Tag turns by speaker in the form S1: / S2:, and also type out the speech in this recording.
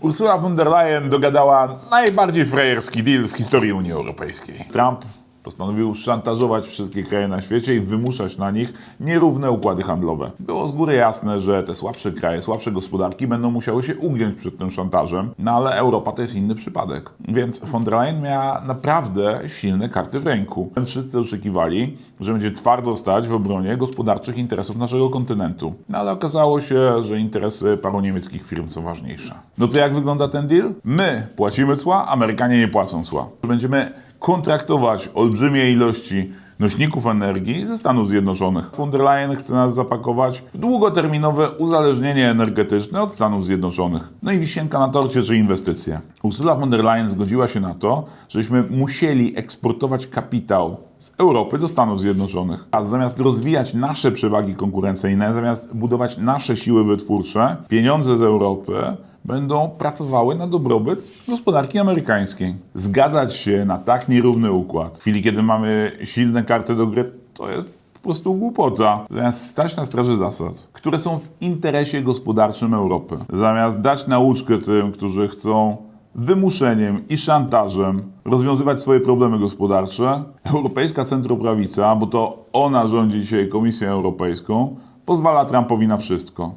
S1: Ursula von der Leyen dogadała najbardziej frajerski deal w historii Unii Europejskiej. Trump postanowił szantażować wszystkie kraje na świecie i wymuszać na nich nierówne układy handlowe. Było z góry jasne, że te słabsze kraje, słabsze gospodarki będą musiały się ugiąć przed tym szantażem, no ale Europa to jest inny przypadek. Więc von der Leyen miała naprawdę silne karty w ręku. Wszyscy oczekiwali, że będzie twardo stać w obronie gospodarczych interesów naszego kontynentu. No ale okazało się, że interesy paru niemieckich firm są ważniejsze. No to jak wygląda ten deal? My płacimy cła, Amerykanie nie płacą cła. Będziemy kontraktować olbrzymie ilości nośników energii ze Stanów Zjednoczonych. Von der Leyen chce nas zapakować w długoterminowe uzależnienie energetyczne od Stanów Zjednoczonych. No i wisienka na torcie, że inwestycje. Ursula von der Leyen zgodziła się na to, żeśmy musieli eksportować kapitał z Europy do Stanów Zjednoczonych. A zamiast rozwijać nasze przewagi konkurencyjne, zamiast budować nasze siły wytwórcze, pieniądze z Europy będą pracowały na dobrobyt gospodarki amerykańskiej. Zgadzać się na tak nierówny układ w chwili, kiedy mamy silne karty do gry, to jest po prostu głupota. Zamiast stać na straży zasad, które są w interesie gospodarczym Europy, zamiast dać nauczkę tym, którzy chcą wymuszeniem i szantażem rozwiązywać swoje problemy gospodarcze, europejska centroprawica, bo to ona rządzi dzisiaj Komisją Europejską, pozwala Trumpowi na wszystko.